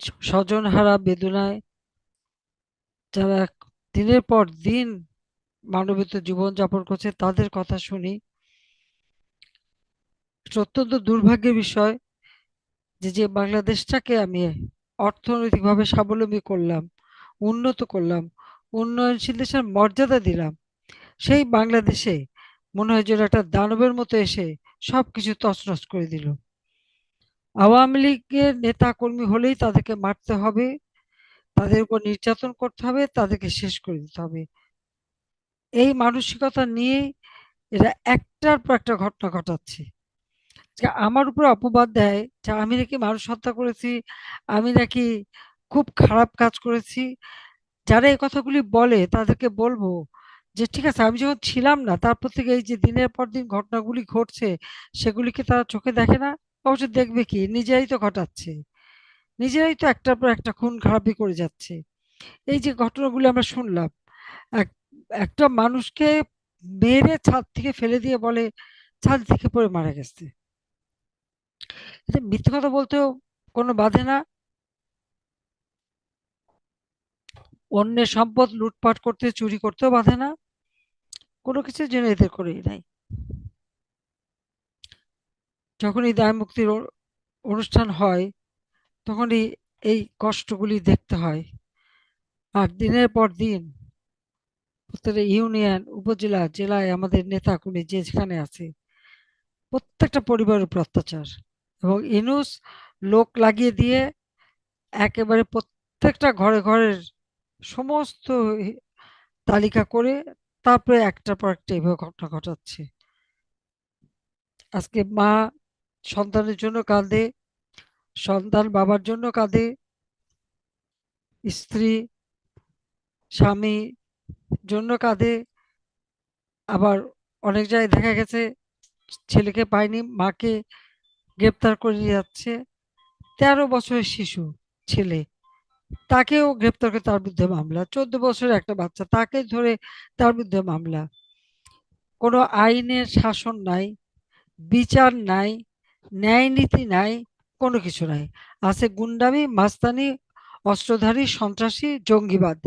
স্বজনহারা বেদনায় যারা দিনের পর দিন মানবিত জীবন যাপন করছে, তাদের কথা শুনি। অত্যন্ত দুর্ভাগ্যের বিষয় যে যে বাংলাদেশটাকে আমি অর্থনৈতিকভাবে স্বাবলম্বী করলাম, উন্নত করলাম, উন্নয়নশীল দেশের মর্যাদা দিলাম, সেই বাংলাদেশে মনে হয় যেন একটা দানবের মতো এসে সবকিছু তছনছ করে দিল। আওয়ামী লীগের নেতা কর্মী হলেই তাদেরকে মারতে হবে, তাদের উপর নির্যাতন করতে হবে, তাদেরকে শেষ করে দিতে হবে। এই মানসিকতা নিয়েই এরা একটার পর একটা ঘটনা ঘটাচ্ছে। আমার উপর অপবাদ দেয়, যে আমি নাকি মানুষ হত্যা করেছি, আমি নাকি খুব খারাপ কাজ করেছি। যারা এই কথাগুলি বলে, তাদেরকে বলব যে, ঠিক আছে, আমি যখন ছিলাম না, তারপর থেকে এই যে দিনের পর দিন ঘটনাগুলি ঘটছে, সেগুলিকে তারা চোখে দেখে না অবশ্য দেখবে কি? নিজেরাই তো ঘটাচ্ছে। নিজেরাই তো একটার পর একটা খুন খারাপি করে যাচ্ছে। এই যে ঘটনাগুলি আমরা শুনলাম, এক, একটা মানুষকে মেরে ছাদ থেকে ফেলে দিয়ে বলে, ছাদ থেকে পড়ে মারা গেছে। মিথ্যে কথা বলতেও কোনো বাধে না। অন্যের সম্পদ লুটপাট করতে, চুরি করতেও বাধে না। কোনো কিছুর জন্য এদের করেই নাই। যখন এই দায় মুক্তির অনুষ্ঠান হয়, তখনই এই কষ্টগুলি দেখতে হয়। আর দিনের পর দিন প্রত্যেকটা ইউনিয়ন, উপজেলা, জেলায় আমাদের নেতা কর্মী যেখানে আছে, প্রত্যেকটা পরিবারের উপর অত্যাচার। এবং ইনুস লোক লাগিয়ে দিয়ে একেবারে প্রত্যেকটা ঘরে ঘরের সমস্ত তালিকা করে তারপরে একটার পর একটা এভাবে ঘটনা ঘটাচ্ছে। আজকে মা সন্তানের জন্য কাঁদে, সন্তান বাবার জন্য কাঁদে, স্ত্রী, স্বামী জন্য কাঁদে। আবার অনেক জায়গায় দেখা গেছে, ছেলেকে পায়নি, মাকে গ্রেপ্তার করে যাচ্ছে। তেরো বছরের শিশু, ছেলে। তাকেও গ্রেপ্তার করে তার বিরুদ্ধে মামলা। চোদ্দ বছরের একটা বাচ্চা, তাকে ধরে তার বিরুদ্ধে মামলা। কোনো আইনের শাসন নাই, বিচার নাই ন্যায় নীতি নাই, কোনো কিছু নাই। আছে গুন্ডামি, মাস্তানি, অস্ত্রধারী, সন্ত্রাসী, জঙ্গিবাদ।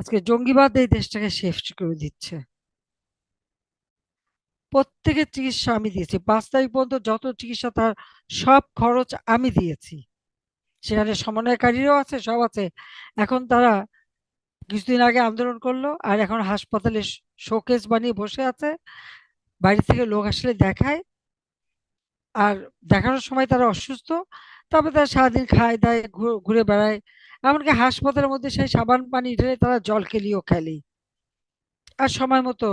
আজকে জঙ্গিবাদ এই দেশটাকে শেষ করে দিচ্ছে। প্রত্যেকের চিকিৎসা আমি দিয়েছি। পাঁচ তারিখ পর্যন্ত যত চিকিৎসা, তার সব খরচ আমি দিয়েছি। সেখানে সমন্বয়কারীরাও আছে, সব আছে। এখন তারা কিছুদিন আগে আন্দোলন করল, আর এখন হাসপাতালে শোকেস বানিয়ে বসে আছে। বাড়ি থেকে লোক আসলে দেখায় আর দেখানোর সময় তারা অসুস্থ, তারপরে তারা সারাদিন খায়, দায় ঘুরে বেড়ায়। এমনকি হাসপাতালের মধ্যে সেই সাবান পানি ঢেলে তারা জল খেলিও খেলে। আর সময় মতো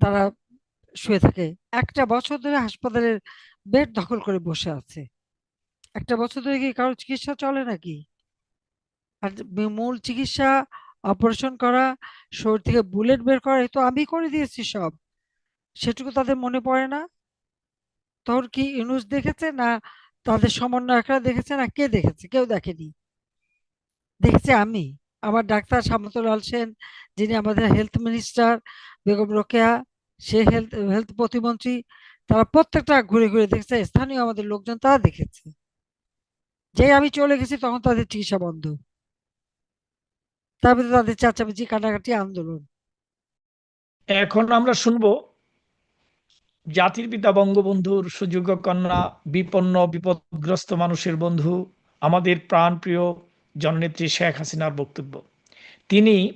তারা শুয়ে থাকে। একটা বছর ধরে হাসপাতালের বেড দখল করে বসে আছে। একটা বছর ধরে কি কারও চিকিৎসা চলে নাকি? আর মূল চিকিৎসা, অপারেশন করা শরীর থেকে বুলেট বের করা তো আমি করে দিয়েছি সব। সেটুকু তাদের মনে পড়ে না? তখন কি ইউনুস দেখেছে না তাদের সমন্বয়করা দেখেছে না কে দেখেছে? কেউ দেখেনি। দেখেছে আমি। আমার ডাক্তার সামন্তলাল সেন, যিনি আমাদের হেলথ মিনিস্টার বেগম রোকেয়া, সে হেলথ হেলথ প্রতিমন্ত্রী, তারা প্রত্যেকটা ঘুরে ঘুরে দেখেছে, স্থানীয় আমাদের লোকজন তারা দেখেছে। যে আমি চলে গেছি তখন তাদের চিকিৎসা বন্ধ। তারপরে তাদের চাচামেচি কাটাকাটি আন্দোলন। এখন আমরা শুনব জাতির পিতা বঙ্গবন্ধুর সুযোগ্য কন্যা, বিপন্ন, বিপদগ্রস্ত মানুষের বন্ধু, আমাদের প্রাণপ্রিয় জননেত্রী শেখ হাসিনার বক্তব্য। তিনি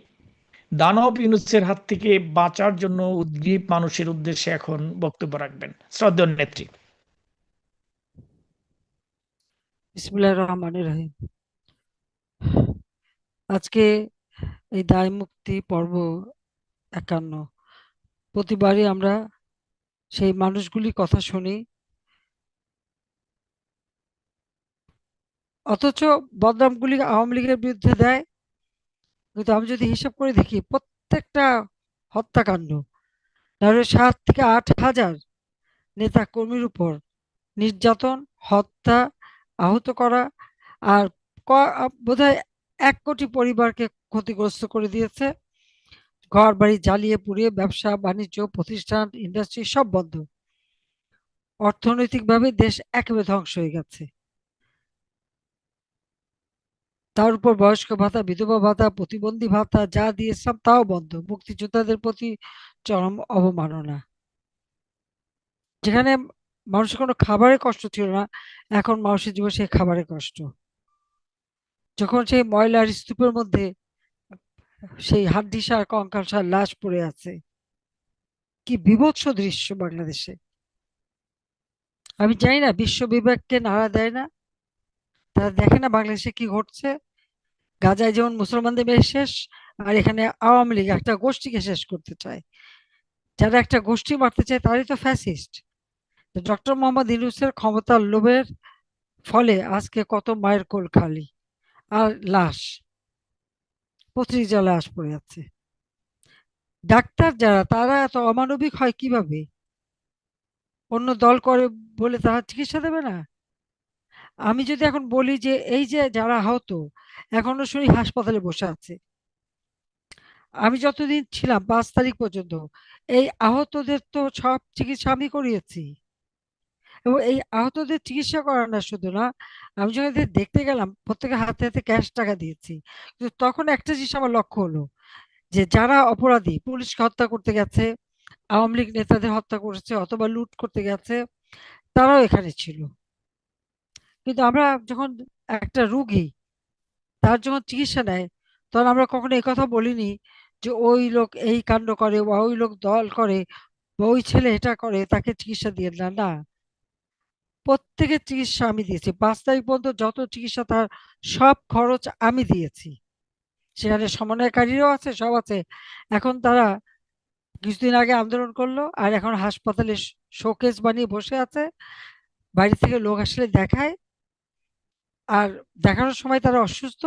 দানব ইউনুসের হাত থেকে বাঁচার জন্য উদ্গ্রীব মানুষের উদ্দেশ্যে এখন বক্তব্য রাখবেন। শ্রদ্ধেয় নেত্রী। আজকে এই দায় মুক্তি পর্ব একান্ন। প্রতিবারই আমরা সেই মানুষগুলি কথা শুনি। অথচ বদনামগুলি আওয়ামী লীগের বিরুদ্ধে দেয়। কিন্তু আমি যদি হিসাব করে দেখি, প্রত্যেকটা হত্যাকাণ্ড নাহলে সাত থেকে আট হাজার নেতা কর্মীর উপর নির্যাতন, হত্যা, আহত করা আর বোধহয় এক কোটি পরিবারকে ক্ষতিগ্রস্ত করে দিয়েছে। ঘর বাড়ি জ্বালিয়ে পুড়িয়ে ব্যবসা, বাণিজ্য, প্রতিষ্ঠান ইন্ডাস্ট্রি সব বন্ধ। অর্থনৈতিকভাবে দেশ একেবারে ধ্বংস হয়ে গেছে। তার উপর বয়স্ক ভাতা, বিধবা ভাতা, প্রতিবন্ধী ভাতা যা দিয়েছিলাম তাও বন্ধ। মুক্তিযোদ্ধাদের প্রতি চরম অবমাননা। যেখানে মানুষের কোনো খাবারের কষ্ট ছিল না, এখন মানুষের জীবনে সেই খাবারের কষ্ট। যখন সেই ময়লার স্তূপের মধ্যে সেই হাড্ডিসার কঙ্কালসার লাশ পড়ে আছে। কি বিভৎস দৃশ্য বাংলাদেশে। আমি জানি না, বিশ্ব বিবেককে নাড়া দেয় না। তারা দেখে না বাংলাদেশে কি ঘটছে। গাজায় যেমন মুসলমানদের মেয়ে শেষ, আর এখানে আওয়ামী লীগ একটা গোষ্ঠীকে শেষ করতে চায়। যারা একটা গোষ্ঠী মারতে চায়, তারই তো ফ্যাসিস্ট। ডক্টর মোহাম্মদ ইউনূসের ক্ষমতার লোভের ফলে আজকে কত মায়ের কোল খালি। আর লাশ। পত্রিকা আস পড়ে যাচ্ছে ডাক্তার যারা, তারা এত অমানবিক হয় কীভাবে? অন্য দল করে বলে তারা চিকিৎসা দেবে না? আমি যদি এখন বলি যে, এই যে যারা আহত, এখনও শুনি হাসপাতালে বসে আছে। আমি যতদিন ছিলাম, পাঁচ তারিখ পর্যন্ত, এই আহতদের তো সব চিকিৎসা আমি করিয়েছি। এবং এই আহতদের চিকিৎসা করা না শুধু না, আমি যখন এদের দেখতে গেলাম, প্রত্যেকের হাতে হাতে ক্যাশ টাকা দিয়েছি। কিন্তু তখন একটা জিনিস আমার লক্ষ্য হলো যে যারা অপরাধী, পুলিশকে হত্যা করতে গেছে, আওয়ামী লীগ নেতাদের হত্যা করেছে অথবা লুট করতে গেছে, তারাও এখানে ছিল। কিন্তু আমরা যখন একটা রুগী, তার যখন চিকিৎসা নেয়, তখন আমরা কখনো এই কথা বলিনি যে ওই লোক এই কাণ্ড করে বা ওই লোক দল করে বা ওই ছেলে এটা করে, তাকে চিকিৎসা দিয়ে না না। প্রত্যেকের চিকিৎসা আমি দিয়েছি। পাঁচ তারিখ পর্যন্ত যত চিকিৎসা তার সব খরচ আমি দিয়েছি। সেখানে সমন্বয়কারীরাও আছে, সব আছে। এখন তারা কিছুদিন আগে আন্দোলন করল আর এখন হাসপাতালে শোকেস বানিয়ে বসে আছে। বাড়ি থেকে লোক আসলে দেখায়। আর দেখানোর সময় তারা অসুস্থ।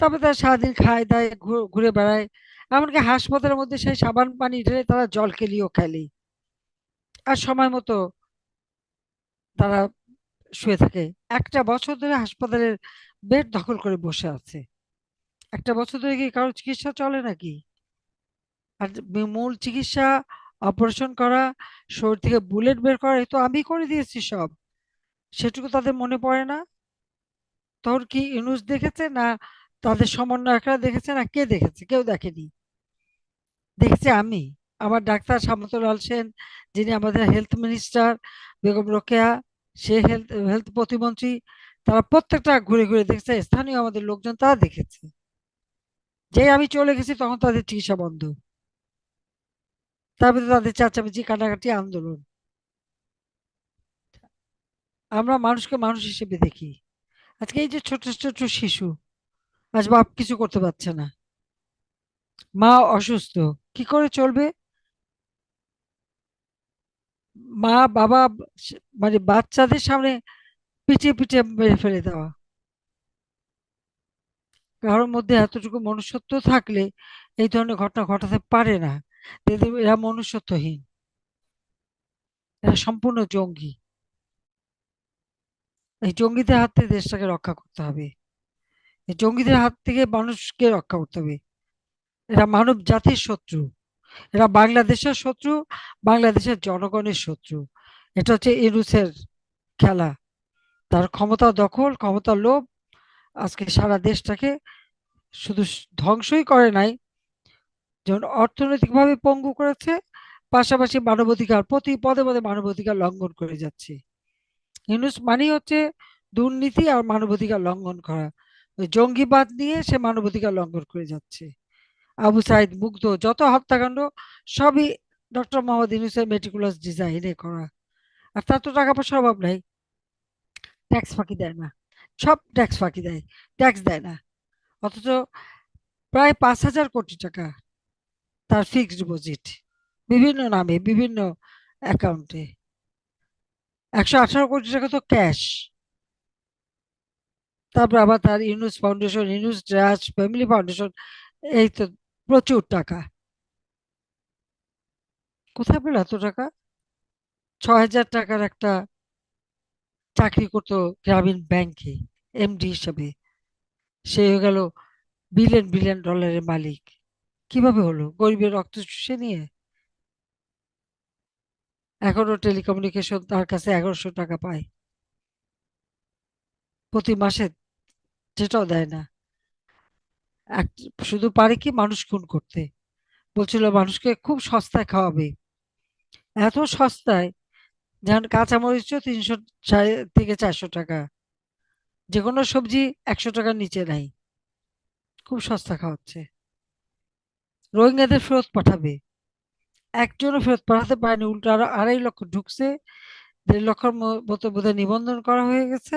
তবে তারা সারাদিন খায়, দায় ঘুরে বেড়ায়। এমনকি হাসপাতালের মধ্যে সেই সাবান পানি ঢেলে তারা জল খেলিও খেলে আর সময় মতো তারা শুয়ে থাকে। একটা বছর ধরে হাসপাতালের বেড দখল করে বসে আছে। একটা বছর ধরে কি কারও চিকিৎসা চলে নাকি? আর মূল চিকিৎসা, অপারেশন করা, শরীর থেকে বুলেট বের করা তো আমি করে দিয়েছি সব। সেটুকু তাদের মনে পড়ে না? তখন কি ইউনুস দেখেছে না তাদের সমন্বয়করা দেখেছে না কে দেখেছে? কেউ দেখেনি। দেখেছি আমি। আমার ডাক্তার সামন্তলাল সেন, যিনি আমাদের হেলথ মিনিস্টার বেগম রোকেয়া, সে হেলথ হেলথ প্রতিমন্ত্রী, তারা প্রত্যেকটা ঘুরে ঘুরে দেখছে, স্থানীয় আমাদের লোকজন তারা দেখেছে। যে আমি চলে গেছি, তখন তাদের চিকিৎসা বন্ধ। তারপরে তাদের চাচামেচি কাটাকাটি আন্দোলন। আমরা মানুষকে মানুষ হিসেবে দেখি। আজকে এই যে ছোট ছোট শিশু, আজ বাপ কিছু করতে পারছে না। মা অসুস্থ, কি করে চলবে? মা, বাবা মানে বাচ্চাদের সামনে পিটিয়ে পিটিয়ে মেরে ফেলে দেওয়া। কারোর মধ্যে এতটুকু মনুষ্যত্ব থাকলে এই ধরনের ঘটনা ঘটাতে পারে না। এরা মনুষ্যত্বহীন। এরা সম্পূর্ণ জঙ্গি। এই জঙ্গিদের হাত থেকে দেশটাকে রক্ষা করতে হবে। এই জঙ্গিদের হাত থেকে মানুষকে রক্ষা করতে হবে। এরা মানব জাতির শত্রু। এরা বাংলাদেশের শত্রু, বাংলাদেশের জনগণের শত্রু। এটা হচ্ছে ইউনুসের খেলা। তার ক্ষমতা দখল, ক্ষমতা লোভ আজকে সারা দেশটাকে শুধু ধ্বংসই করে নাই, যেমন অর্থনৈতিকভাবে পঙ্গু করেছে, পাশাপাশি মানবাধিকার, প্রতি পদে পদে মানবাধিকার লঙ্ঘন করে যাচ্ছে। ইউনুস মানেই হচ্ছে দুর্নীতি আর মানবাধিকার লঙ্ঘন করা। জঙ্গিবাদ নিয়ে সে মানবাধিকার লঙ্ঘন করে যাচ্ছে। আবু সাইদ মুগ্ধ, যত হত্যাকাণ্ড সবই ডক্টর মোহাম্মদ ইউনুসের মেটিকুলাস ডিজাইনে করা। আর তার তো টাকা পয়সার অভাব নাই। ট্যাক্স ফাঁকি দেয় না। সব ট্যাক্স ফাঁকি দেয়। ট্যাক্স দেয় না। অথচ প্রায় পাঁচ হাজার কোটি টাকা তার ফিক্সড ডিপোজিট বিভিন্ন নামে, বিভিন্ন অ্যাকাউন্টে একশো আঠারো কোটি টাকা তো ক্যাশ তারপর আবার তার Yunus foundation Yunus trust family foundation এই তো প্রচুর টাকা। কোথায় পেল এত টাকা? ছ হাজার টাকার একটা চাকরি করতো গ্রামীণ ব্যাংকে এমডি হিসাবে। সে হয়ে গেল বিলিয়ন বিলিয়ন ডলারের মালিক। কীভাবে হলো? গরিবের রক্ত চুষে নিয়ে? এখনও টেলিকমিউনিকেশন তার কাছে এগারোশো টাকা পায়। প্রতি মাসে যেটাও দেয় না। শুধু পারে কি মানুষ খুন করতে? বলছিল, মানুষকে খুব সস্তায় খাওয়াবে। এত সস্তায়? যেমন কাঁচামরিচও তিনশো থেকে চারশো টাকা। যে কোনো সবজি একশো টাকার নিচে নাই। খুব সস্তা খাওয়াচ্ছে। রোহিঙ্গাদের ফেরত পাঠাবে। একজনও ফেরত পাঠাতে পারেনি। উল্টো আরও আড়াই লক্ষ ঢুকছে। দেড় লক্ষের মতো বোধহয় নিবন্ধন করা হয়ে গেছে।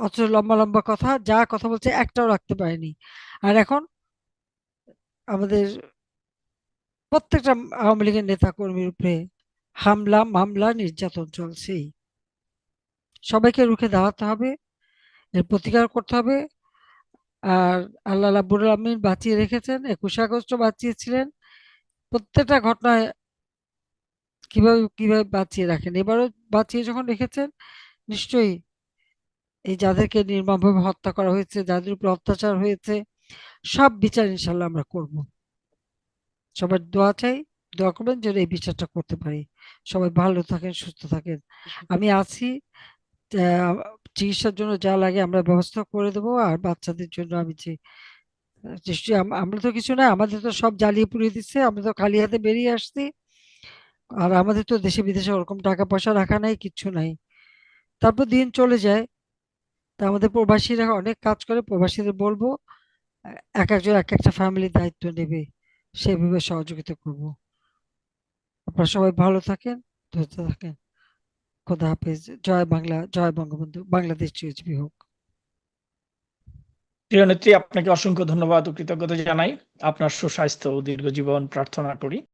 অথচ লম্বা লম্বা কথা, যা কথা বলছে একটাও রাখতে পারেনি। আর এখন আমাদের প্রত্যেকটা আওয়ামী লীগের নেতা কর্মীর উপরে হামলা, মামলা, নির্যাতন চলছেই। সবাইকে রুখে দাঁড়াতে হবে, এর প্রতিকার করতে হবে। আর আল্লাহ রাব্বুল আলামিন বাঁচিয়ে রেখেছেন, একুশে আগস্টও বাঁচিয়েছিলেন। প্রত্যেকটা ঘটনায় কীভাবে কীভাবে বাঁচিয়ে রাখেন? এবারও বাঁচিয়ে যখন রেখেছেন, নিশ্চয়ই এই যাদেরকে নির্মমভাবে হত্যা করা হয়েছে, যাদের উপর অত্যাচার হয়েছে, সব বিচার ইনশাল্লাহ আমরা করব। সবার দোয়া চাই, দোয়া করবেন যেন এই বিচারটা করতে পারি। সবাই ভালো থাকেন, সুস্থ থাকেন। আমি আছি চিকিৎসার জন্য যা লাগে আমরা ব্যবস্থা করে দেবো, আর বাচ্চাদের জন্য আমি যে আমরা তো কিছু না আমাদের তো সব জ্বালিয়ে পুড়িয়ে দিচ্ছে, আমরা তো খালি হাতে বেরিয়ে আসছি। আর আমাদের তো দেশে বিদেশে ওরকম টাকা পয়সা রাখা নাই, কিচ্ছু নাই। তারপর দিন চলে যায় তা আমাদের প্রবাসীরা অনেক কাজ করে, প্রবাসীদের বলব, এক একজন এক একটা ফ্যামিলির দায়িত্ব নেবে, সেভাবে সহযোগিতা করব। আপনারা সবাই ভালো থাকেন, ধৈর্য থাকেন খোদা হাফেজ। জয় বাংলা, জয় বঙ্গবন্ধু, বাংলাদেশ চিরজীবী হোক। প্রিয় নেত্রী, আপনাকে অসংখ্য ধন্যবাদ ও কৃতজ্ঞতা জানাই। আপনার সুস্বাস্থ্য ও দীর্ঘ জীবন প্রার্থনা করি।